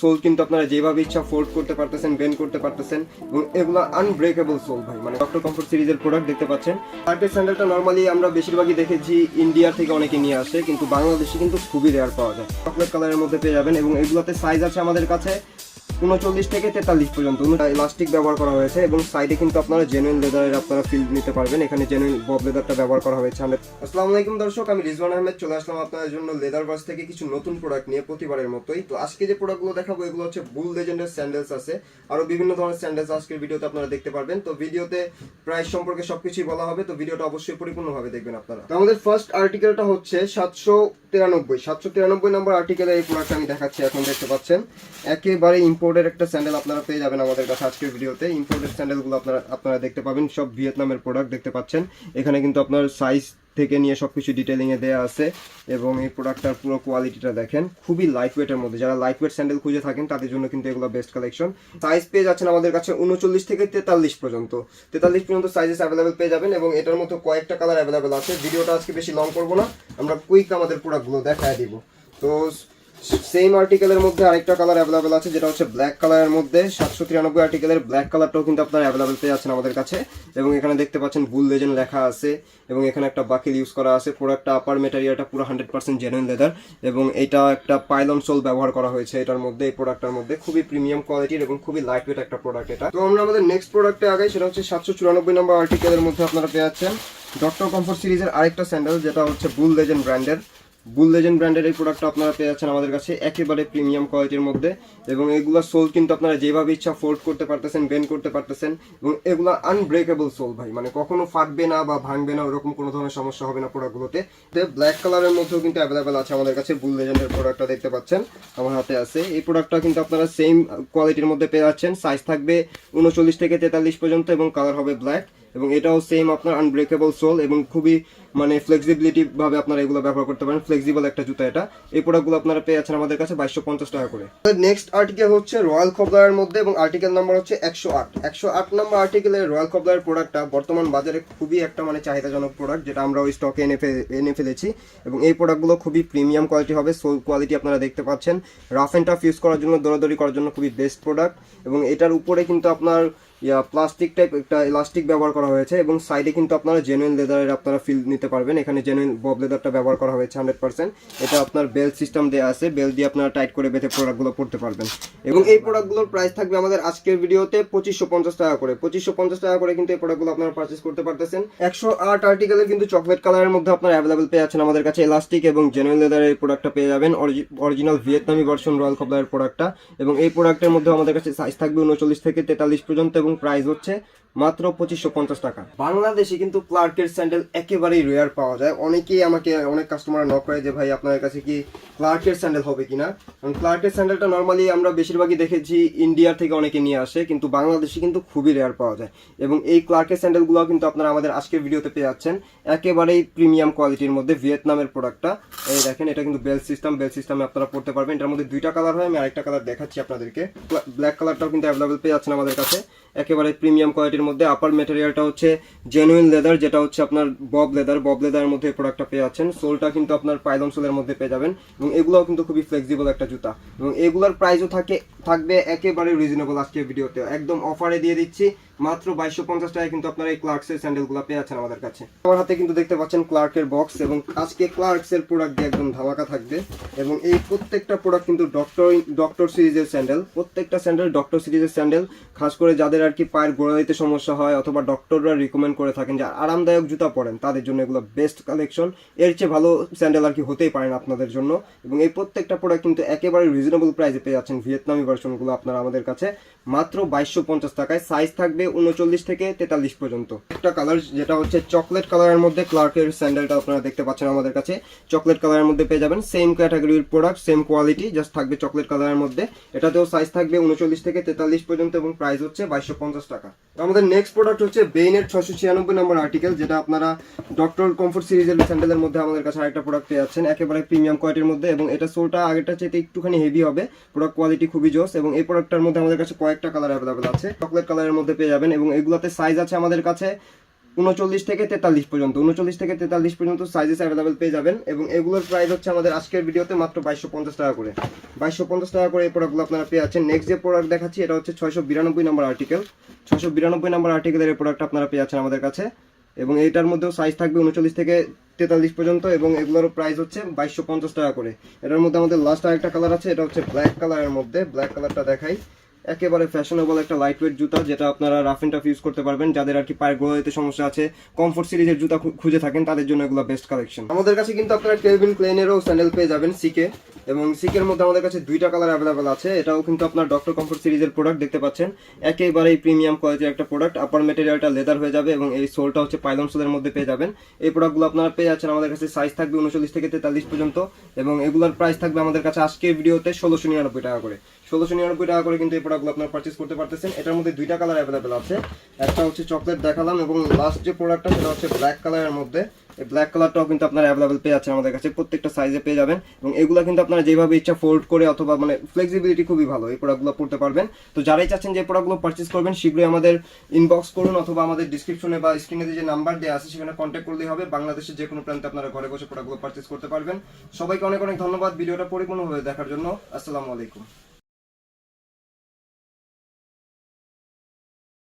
Soul কিন্তু আপনারা যেভাবে ইচ্ছা ফোল্ড করতে পারতেছেন বেন করতে পারতেছেন এবং এগুলো আনব্রেকেবল সোল ভাই। মানে ডক্টর কমফোর্ট সিরিজের প্রোডাক্ট দেখতে পাচ্ছেন। আর্টের স্যান্ডেলটা নর্মালি আমরা বেশিরভাগই দেখেছি ইন্ডিয়ার থেকে অনেকে নিয়ে আসে, কিন্তু বাংলাদেশে কিন্তু খুবই রেয়ার পাওয়া যায়। চকলেট কালারের মধ্যে পেয়ে যাবেন এবং এগুলোতে সাইজ আছে আমাদের কাছে উনচল্লিশ থেকে তেতাল্লিশ পর্যন্ত ইলাস্টিক ব্যবহার করা হয়েছে এবং সাইডে কিন্তু আপনারা জেনুইন লেদারের আপনারা ফিল নিতে পারবেন। এখানে জেনুইন বব লেদারটা ব্যবহার করা হয়েছে। আসসালামু আলাইকুম দর্শক, আমি রিজওয়ান আহমেদ চলে আসলাম আপনাদের জন্য লেদার বাস থেকে কিছু নতুন প্রোডাক্ট নিয়ে প্রতিবারের মতোই। তো আজকে যে প্রোডাক্টগুলো দেখাবো, এগুলো হচ্ছে বুল লেজেন্ডের স্যান্ডেলস আছে। আরও বিভিন্ন ধরনের স্যান্ডেলস আজকের ভিডিওতে আপনারা দেখতে পারবেন। তো ভিডিওতে প্রাইস সম্পর্কে সবকিছুই বলা হবে। তো ভিডিওটা অবশ্যই পরিপূর্ণভাবে দেখবেন আপনারা। তো আমাদের ফার্স্ট আর্টিকেলটা হচ্ছে সাতশো তিরানব্বই। সাতশো তিরানব্বই নম্বর আর্টিকেলে এই প্রোডাক্ট আমি দেখাচ্ছি, এখন দেখতে পাচ্ছেন। একেবারে ইম্পোর্টের একটা স্যান্ডেল আপনারা পেয়ে যাবেন আমাদের কাছে আজকের ভিডিওতে। ইম্পোর্টেড স্যান্ডেলগুলো আপনারা আপনারা দেখতে পাবেন। সব ভিয়েতনামের প্রোডাক্ট দেখতে পাচ্ছেন। এখানে কিন্তু আপনার সাইজ থেকে নিয়ে সব কিছু ডিটেলিংয়ে দেওয়া আছে এবং এই প্রোডাক্টটার পুরো কোয়ালিটিটা দেখেন। খুবই লাইট ওয়েটের মধ্যে। যারা লাইট ওয়েট স্যান্ডেল খুঁজে থাকেন, তাদের জন্য কিন্তু এগুলো বেস্ট কালেকশন সাইজ পেয়ে যাচ্ছেন আমাদের কাছে উনচল্লিশ থেকে তেতাল্লিশ পর্যন্ত। তেতাল্লিশ পর্যন্ত সাইজেস অ্যাভেলেবেল পেয়ে যাবেন এবং এটার মতো কয়েকটা কালার অ্যাভেলেবেল আছে। ভিডিওটা আজকে বেশি লং করব না। আমরা কুইক আমাদের প্রোডাক্টগুলো দেখায় দিব। তো সেম আর্টিকেলের মধ্যে আরেকটা কালার অ্যাভেলেবেল আছে, যেটা হচ্ছে ব্ল্যাক কালারের মধ্যে। সাতশো তিরানব্বই আর্টিকেলের ব্ল্যাক কালারটাও কিন্তু আপনারা অ্যাভেলেবেল পেয়ে যাচ্ছেন আমাদের কাছে। এবং এখানে দেখতে পাচ্ছেন বুল লেজেন্ড লেখা আছে, এবং এখানে একটা বাকিল ইউজ করা আছে। প্রোডাক্টটা আপার মেটেরিয়ালটা পুরো হান্ড্রেড পার্সেন্ট জেনুইন লেদার এবং এটা একটা পাইলন সোল ব্যবহার করা হয়েছে এটার মধ্যে, এই প্রোডাক্টটার মধ্যে। খুবই প্রিমিয়াম কোয়ালিটির এবং খুবই লাইট ওয়েট একটা প্রোডাক্ট এটা। তো আমরা আমাদের নেক্সট প্রোডাক্টে আগে সেটা হচ্ছে সাতশো চুরানব্বই নম্বর আর্টিকেলের মধ্যে আপনারা পেয়ে যাচ্ছেন। ডক্টর কমফোর্ট সিরিজের আরেকটা স্যান্ডেল যেটা হচ্ছে বুল লেজেন্ড ব্র্যান্ডের বুল লেজেন্ড ব্র্যান্ডের এই প্রোডাক্টটা আপনারা পেয়ে যাচ্ছেন আমাদের কাছে একেবারে প্রিমিয়াম কোয়ালিটির মধ্যে এবং এগুলো সোল কিন্তু আপনারা যেভাবে ইচ্ছা ফোল্ড করতে পারতেছেন বেন্ড করতে পারতেছেন এবং এগুলো আনব্রেকেবল সোল ভাই। মানে কখনো ফাটবে না বা ভাঙবে না, ওরকম কোনো ধরনের সমস্যা হবে না প্রোডাক্টগুলোতে ব্ল্যাক কালারের মধ্যেও কিন্তু অ্যাভেলেবেল আছে আমাদের কাছে বুল লেজেন্ডের প্রোডাক্টটা দেখতে পাচ্ছেন আমার হাতে আছে। এই প্রোডাক্টটা কিন্তু আপনারা সেম কোয়ালিটির মধ্যে পেয়ে যাচ্ছেন। সাইজ থাকবে উনচল্লিশ থেকে তেতাল্লিশ পর্যন্ত এবং কালার হবে ব্ল্যাক এবং এটাও সেম আপনার আনব্রেকেবল সোল এবং খুবই মানে ফ্লেক্সিবিলিটি ভাবে আপনারা এগুলো ব্যবহার করতে পারেন। ফ্লেক্সিবল একটা জুতা এটা। এই প্রোডাক্টগুলো আপনারা পেয়ে যাচ্ছেন আমাদের কাছে বাইশশো পঞ্চাশ টাকা করে। নেক্সট আর্টিকেল হচ্ছে রয়্যাল কবলারের মধ্যে এবং আর্টিকেল নাম্বার হচ্ছে একশো আট। একশো আট নাম্বার আর্টিকেলের রয়্যাল কবলারের প্রোডাক্টটা বর্তমান বাজারে খুবই একটা মানে চাহিদাজনক প্রোডাক্ট যেটা আমরা ওই স্টকে এনে এনে ফেলেছি। এবং এই প্রোডাক্টগুলো খুবই প্রিমিয়াম কোয়ালিটি হবে সোল কোয়ালিটি আপনারা দেখতে পাচ্ছেন। রাফ অ্যান্ড টাফ ইউজ করার জন্য, দৌড়াদৌড়ি করার জন্য খুবই বেস্ট প্রোডাক্ট এবং এটার উপরে কিন্তু আপনার ইয়া প্লাস্টিক টাইপ একটা ইলাস্টিক ব্যবহার করা হয়েছে এবং সাইডে কিন্তু আপনারা জেনুইন লেদারের আপনারা ফিল নিতে পারবেন। এখানে জেনুইন বব লেদারটা ব্যবহার করা হয়েছে হান্ড্রেড পার্সেন্ট এটা আপনার বেল সিস্টেম দেওয়া আছে। বেল দিয়ে আপনারা টাইট করে বেঁধে প্রোডাক্টগুলো পড়তে পারবেন। এবং এই প্রোডাক্টগুলোর প্রাইস থাকবে আমাদের আজকের ভিডিওতে পঁচিশশো পঞ্চাশ টাকা করে। পঁচিশশো পঞ্চাশ টাকা করে কিন্তু এই প্রোডাক্টগুলো আপনারা পারচেস করতে পারতেছেন। একশো আট আর্টিকেলের কিন্তু চকলেট কালারের মধ্যে আপনারা অ্যাভেলেবেল পেয়ে আছেন আমাদের কাছে ইলাস্টিক এবং জেনুইন লেদারের এই প্রোডাক্টটা পেয়ে যাবেন। অরিজিনাল ভিয়েতনামি ভার্সন রয়্যাল কবলারের প্রোডাক্টটা এবং এই প্রোডাক্টের মধ্যে আমাদের কাছে সাইজ থাকবে উনচল্লিশ থেকে তেতাল্লিশ পর্যন্ত এবং প্রাইস হচ্ছে মাত্র পঁচিশশো পঞ্চাশ টাকা। বাংলাদেশে কিন্তু ক্লার্কের স্যান্ডেল একেবারেই রেয়ার পাওয়া যায়। অনেকেই আমাকে, অনেক কাস্টমার নক করে যে, ভাই, আপনার কাছে কি ক্লার্কের স্যান্ডেল হবে কিনা? কারণ ক্লার্কের স্যান্ডেলটা নর্মালি আমরা বেশিরভাগই দেখেছি ইন্ডিয়া থেকে অনেকে নিয়ে আসে, কিন্তু বাংলাদেশে কিন্তু খুবই রেয়ার পাওয়া যায়। এবং এই ক্লার্কের স্যান্ডেলগুলো কিন্তু আপনারা আমাদের আজকের ভিডিওতে পেয়ে যাচ্ছেন। একেবারেই প্রিমিয়াম কোয়ালিটির মধ্যে ভিয়েতনামের প্রোডাক্টটা এই দেখেন, এটা কিন্তু বেল সিস্টেম বেল সিস্টেমে আপনারা পড়তে পারবেন। এটার মধ্যে দুইটা কালার হয়, আমি আরেকটা কালার দেখাচ্ছি আপনাদেরকে। ব্ল্যাক কালারটাও কিন্তু অ্যাভেলেবেল পেয়ে যাচ্ছেন আমাদের কাছে। একেবারে প্রিমিয়াম কোয়ালিটির মধ্যে আপার মেটেরিয়ালটা হচ্ছে জেনুইন লেদার যেটা হচ্ছে আপনার বব লেদার বব লেদারের মধ্যে প্রোডাক্টটা পেয়ে যাচ্ছেন। সোলটা কিন্তু আপনার পাইলন সোলের মধ্যে পেয়ে যাবেন। এবং এগুলোও কিন্তু খুবই ফ্লেক্সিবল একটা জুতা। এবং এগুলোর প্রাইসও থাকে থাকবে একেবারে রিজনেবল আজকের ভিডিওতে। একদম অফারে দিয়ে দিচ্ছি, মাত্র বাইশশো পঞ্চাশ টাকায় কিন্তু আপনারা এই ক্লার্কসের স্যান্ডেলগুলো পেয়ে যাচ্ছেন আমাদের কাছে। আমার হাতে কিন্তু দেখতে পাচ্ছেন ক্লার্কের বক্স এবং আজকে ক্লার্কসের প্রোডাক্ট দিয়ে একদম ধামাকা থাকবে। এবং এই প্রত্যেকটা প্রোডাক্ট কিন্তু ডক্টর ডক্টর সিরিজের স্যান্ডেল প্রত্যেকটা স্যান্ডেল ডক্টর সিরিজের স্যান্ডেল খাস করে যাদের আর কি পায়ের গোড়া দিতে সমস্যা হয় অথবা ডক্টররা রিকমেন্ড করে থাকেন যে আরামদায়ক জুতা পরেন, তাদের জন্য এগুলো বেস্ট কালেকশন এর চেয়ে ভালো স্যান্ডেল আর কি হতেই পারে না আপনাদের জন্য। এবং এই প্রত্যেকটা প্রোডাক্ট কিন্তু একেবারে রিজনেবল প্রাইসে পেয়ে যাচ্ছেন ভিয়েতনামি ভার্সনগুলো আপনারা আমাদের কাছে মাত্র বাইশশো পঞ্চাশ টাকায়। সাইজ থাকবে উনচল্লিশ থেকে তেতাল্লিশ পর্যন্ত। একটা কালার যেটা হচ্ছে চকলেট কালারের মধ্যে ক্লার্কের স্যান্ডেলটা আপনারা দেখতে পাচ্ছেন আমাদের কাছে। চকলেট কালারের মধ্যে পেয়ে যাবেন। সেম ক্যাটাগরির প্রোডাক্ট সেম কোয়ালিটি জাস্ট থাকবে চকলেট কালারের মধ্যে। এটাতেও সাইজ থাকবে উনচল্লিশ থেকে তেতাল্লিশ পর্যন্ত এবং প্রাইস হচ্ছে বাইশশো পঞ্চাশ টাকা। আমাদের নেক্সট প্রোডাক্ট হচ্ছে বেইনের ছশো ছিয়ানব্বই নম্বর আর্টিকেল যেটা আপনারা ডক্টর কমফোর্ট সিরিজের স্যান্ডেলের মধ্যে আমাদের কাছে আরেকটা প্রোডাক্ট পেয়ে যাচ্ছেন। একেবারে প্রিমিয়াম কোয়ালিটির মধ্যে এবং এটা সোলটা আগেরটা চাইতে একটুখানি হেভি হবে। প্রোডাক্ট কোয়ালিটি খুবই জোস এবং এই প্রোডাক্টটার মধ্যে আমাদের কাছে কয়েকটা কালার অ্যাভেলেবেল আছে। চকলেট কালারের মধ্যে পেয়ে যাবেন এবং এগুলোতে সাইজ আছে আমাদের কাছে উনচল্লিশ থেকে তেতাল্লিশ পর্যন্ত। উনচল্লিশ থেকে তেতাল্লিশ পর্যন্ত সাইজেস অ্যাভেলেবেল পেয়ে যাবেন এবং এগুলোর প্রাইস হচ্ছে আমাদের আজকের ভিডিওতে মাত্র বাইশশো পঞ্চাশ টাকা করে। বাইশশো পঞ্চাশ টাকা করে এই প্রোডাক্টগুলো আপনারা পেয়ে যাচ্ছেন। নেক্সট যে প্রোডাক্ট দেখাচ্ছি, এটা হচ্ছে ছয়শো বিরানব্বই নম্বর আর্টিকেল ছয়শো বিরানব্বই নম্বর আর্টিকেলের এই প্রোডাক্ট আপনারা পেয়ে যাচ্ছেন আমাদের কাছে। এবং এইটার মধ্যেও সাইজ থাকবে উনচল্লিশ থেকে তেতাল্লিশ পর্যন্ত এবং এগুলোর প্রাইস হচ্ছে বাইশশো পঞ্চাশ টাকা করে। এটার মধ্যে আমাদের লাস্ট আরেকটা কালার আছে, এটা হচ্ছে ব্ল্যাক কালারের মধ্যে। ব্ল্যাক কালারটা দেখাই। একেবারে ফ্যাশনেবল একটা লাইট ওয়েট জুতা, যেটা আপনারা রাফ এন্ড টাফ ইউজ করতে পারবেন। যাদের আর কি পায়ের গোড়ালিতে সমস্যা আছে কমফোর্ট সিরিজের জুতা খুঁজে থাকেন, তাদের জন্য এগুলো বেস্ট কালেকশন আমাদের কাছে কিন্তু আপনারা কেলভিন ক্লেনেরও স্যান্ডেল পেয়ে যাবেন সিকে এবং সিকের মধ্যে আমাদের কাছে দুইটা কালার অ্যাভেলেবেল আছে। এটাও কিন্তু আপনার ডক্টর কমফোর্ট সিরিজের প্রোডাক্ট দেখতে পাচ্ছেন। একেবারেই প্রিমিয়াম কোয়ালিটির একটা প্রোডাক্ট আপার মেটেরিয়ালটা লেদার হয়ে যাবে, এবং এই সোলটা হচ্ছে পাইলন সোলের মধ্যে পেয়ে যাবেন। এই প্রোডাক্টগুলো আপনারা পেয়ে যাচ্ছেন, আমাদের কাছে সাইজ থাকবে উনচল্লিশ থেকে তেতাল্লিশ পর্যন্ত, এবং এগুলোর প্রাইস থাকবে আমাদের কাছে আজকের ভিডিওতে ষোলোশো নিরানব্বই টাকা করে। ষোলোশো নিরানব্বই টাকা করে কিন্তু এই প্রোডাক্টগুলো আপনারা পারচেস করতে পারতেছেন, এটার মধ্যে দুইটা কালার অ্যাভেলেবেল আছে। একটা হচ্ছে চকলেট দেখালাম এবং লাস্ট যে প্রোডাক্টটা সেটা হচ্ছে ব্ল্যাক কালারের মধ্যে। এই ব্ল্যাক কালারটাও কিন্তু আপনারা অ্যাভেলেবেল পেয়ে যাচ্ছেন আমাদের কাছে, প্রত্যেকটা সাইজে পেয়ে যাবেন। এবং এগুলো কিন্তু আপনারা যেভাবে ইচ্ছা ফোল্ড করে অথবা মানে ফ্লেক্সিবিলিটি খুবই ভালো এই প্রোডাক্টগুলো পড়তে পারবেন। তো যারাই চাচ্ছেন যে প্রোডাক্টগুলো পারচেস করবেন, শীঘ্রই আমাদের ইনবক্স করুন অথবা আমাদের ডিসক্রিপশনে বা স্ক্রিনে যে নাম্বার দেওয়া আছে, সেখানে কন্ট্যাক্ট করলেই হবে। বাংলাদেশের যে কোনো প্রান্তে আপনারা ঘরে বসে প্রোডাক্টগুলো পারচেস করতে পারবেন। সবাইকে অনেক অনেক ধন্যবাদ। ভিডিওটা পরিপূর্ণভাবে দেখার জন্য। আসসালামু আলাইকুম।